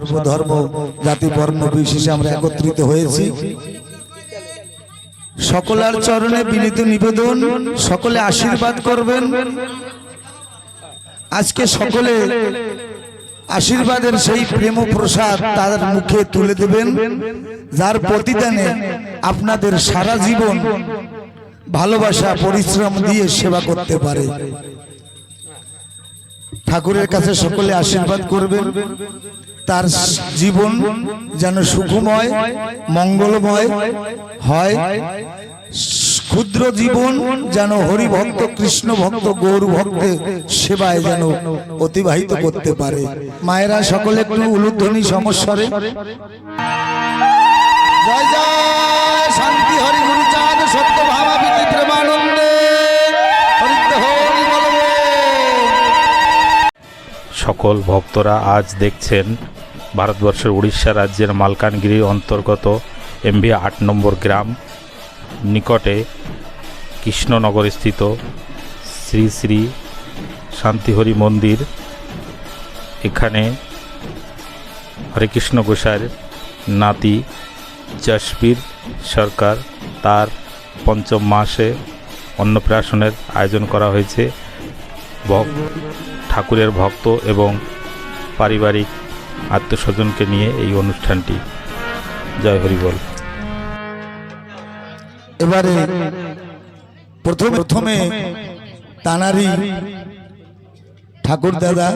সর্বধর্ম জাতি, বর্ণ, বিশেষে আমরা একত্রিত হয়েছি। সকলের চরণে বিনীত নিবেদন, সকলে আশীর্বাদ করবেন। আজকে সকলে আশীর্বাদের সেই প্রেম প্রসাদ তার মুখে তুলে দেবেন, যার প্রতিদানে আপনাদের সারা জীবন ভালোবাসা, পরিশ্রম দিয়ে সেবা করতে পারে। ঠাকুরের কাছে সকলে আশীর্বাদ করবেন। তার জীবন যেন সুখময়, মঙ্গলময় হয়। ক্ষুদ্র জীবন যেন হরিভক্ত কৃষ্ণ ভক্ত গৌর ভক্তের সেবায় যেন অতিবাহিত করতে পারে। মায়েরা সকলে একটু উলুধ্বনি সমস্যারে সকল ভক্তরা আজ দেখছেন ভারতবর্ষের উড়িষ্যা রাজ্যের মালকানগিরি অন্তর্গত এমভি আট নম্বর গ্রাম নিকটে কৃষ্ণনগর স্থিত শ্রী শ্রী শান্তিহরি মন্দির। এখানে হরেকৃষ্ণ গোসাইয়ের নাতি জশবীর সরকার তার পঞ্চম মাসে অন্নপ্রাশনের আয়োজন করা হয়েছে। ঠাকুরের ভক্ত এবং পারিবারিক আত্মস্বজনকে নিয়ে এই অনুষ্ঠানটি। জয় হরিবল এবারে প্রথম প্রথমে তানারি ঠাকুর দাদা,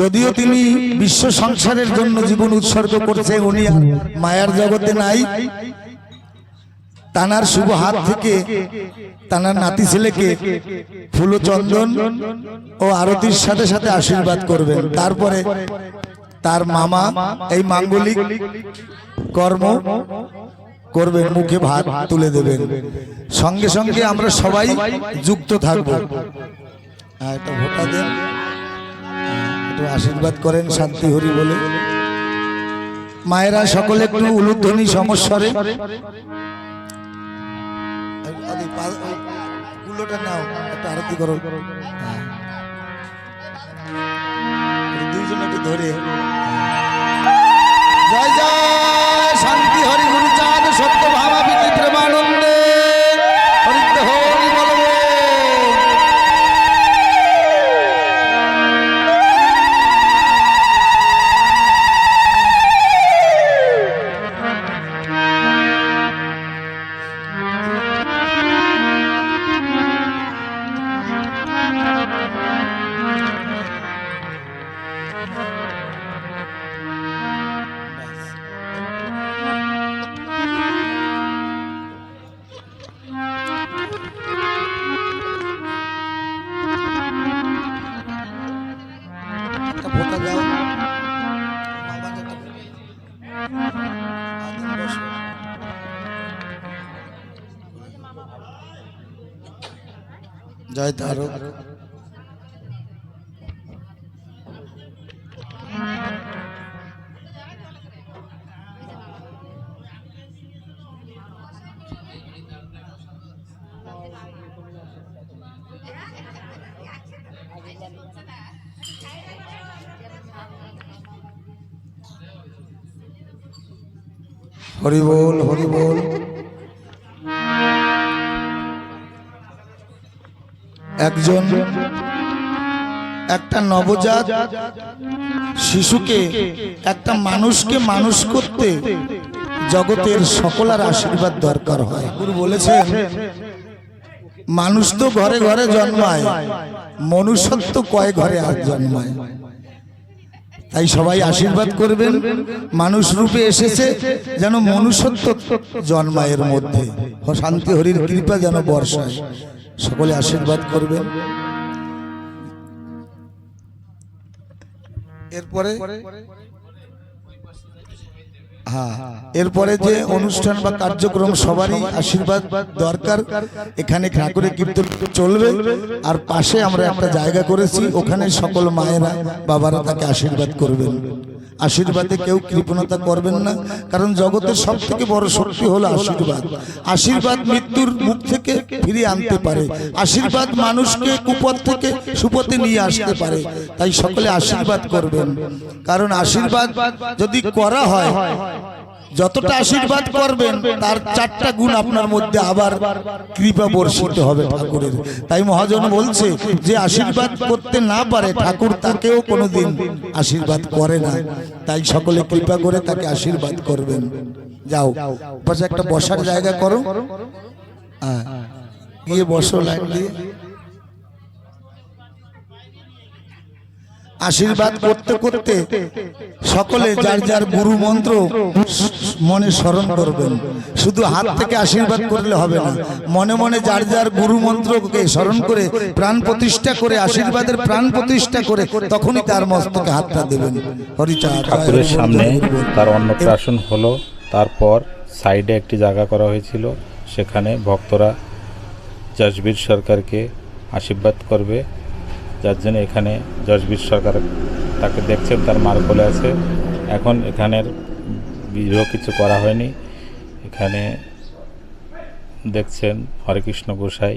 যদিও তিনি বিশ্ব সংসারের জন্য জীবন উৎসর্গ করছে, উনি মায়ার জগতে নাই তানার শুভ হাত থেকে তানার নাতি ছেলেকে ফুল চন্দন ও আরতির সাথে সাথে আশীর্বাদ করবেন। তারপরে তার মামা এই মাঙ্গলিক কর্ম করবেন মুখে ভাত তুলে দেবেন। সঙ্গে সঙ্গে আমরা সবাই যুক্ত থাকব। হ্যাঁ, একটা ভোটা দেন। হ্যাঁ, একটু আশীর্বাদ করেন শান্তি হরি বলে। মায়েরা সকলে একটু উলুধ্বনি সমস্বরে। আরে, ওই কুলোটা নাও একটা আরতি করো। হ্যাঁ। দুইজন একটু ধরে। জয় জয়। জয় তারক। একজন একটা নবজাত শিশুকে, একটা মানুষকে মানুষ করতে জগতের সকলার আশীর্বাদ দরকার হয়। গুরু বলেছেন, মানুষ তো ঘরে ঘরে জন্মায়, মনুষ্যত্ব কয় ঘরে আর জন্মায়? তাই সবাই আশীর্বাদ করবেন, মানুষ রূপে এসেছে যেন মনুষ্যত্ব জন্মায় এর মধ্যে। শান্তি হরির কৃপা যেন বর্ষায়। সকলে আশীর্বাদ করবেন। এরপরে হ্যাঁ এরপরে যে অনুষ্ঠান বা কার্যক্রম সবারই আশীর্বাদ দরকার। এখানে ঠাকুরের কীর্তন চলবে। আর পাশে আমরা একটা জায়গা করেছি। ওখানে সকল মায়েরা, বাবারা তাকে আশীর্বাদ করবেন। আশীর্বাদে কেউ কৃপণতা করবেন না, কারণ জগতের সব থেকে বড় শক্তি হলো আশীর্বাদ। আশীর্বাদ মৃত্যুর মুখ থেকে ফিরিয়ে আনতে পারে। আশীর্বাদ মানুষকে কুপথ থেকে সুপথে নিয়ে আসতে পারে। তাই সকলে আশীর্বাদ করবেন। কারণ আশীর্বাদ যদি করা হয় যতটা আশীর্বাদ করবেন তার চারটা গুণ আপনার মধ্যে আবার কৃপা বর্ষিত হবে ঠাকুরের। তাই মহাজন বলছে যে আশীর্বাদ করতে না পারে ঠাকুর তাকেও কোনোদিন আশীর্বাদ করে না। তাই সকলে কৃপা করে তাকে আশীর্বাদ করবেন। যাও পাশে একটা বসার জায়গা করো। হ্যাঁ গিয়ে বসো লাইন দিয়ে। আশীর্বাদ করতে করতে সকলে যার যার গুরু মন্ত্র মনে স্মরণ করবেন। শুধু হাত থেকে আশীর্বাদ করলে হবে না। মনে মনে যার যার গুরু মন্ত্রকে স্মরণ করে প্রাণ প্রতিষ্ঠা করে আশীর্বাদের প্রাণ প্রতিষ্ঠা করে তখনই তার মস্তকে হাতটা দেবেন। ঠাকুরের সামনে তার অন্নপ্রাশন হলো তারপর সাইডে একটি জায়গা করা হয়েছিল সেখানে ভক্তরা জসবীর সরকারকে আশীর্বাদ করবে। যার জন্য এখানে জসবীর সরকার তাকে দেখছেন, তার মার কোলে আছে। এখন এখানের বিবাহ কিছু করা হয়নি। এখানে দেখছেন হরেকৃষ্ণ গোসাই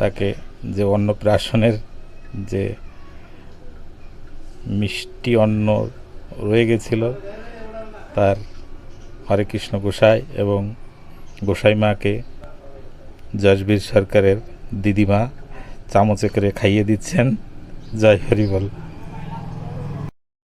তাকে যে অন্নপ্রাশনের যে মিষ্টি অন্ন রয়ে গেছিল, তার হরে কৃষ্ণ গোসাই এবং গোসাই মাকে জসবীর সরকারের দিদিমা চামচে করে খাইয়ে দিচ্ছেন। জয় হরি বল।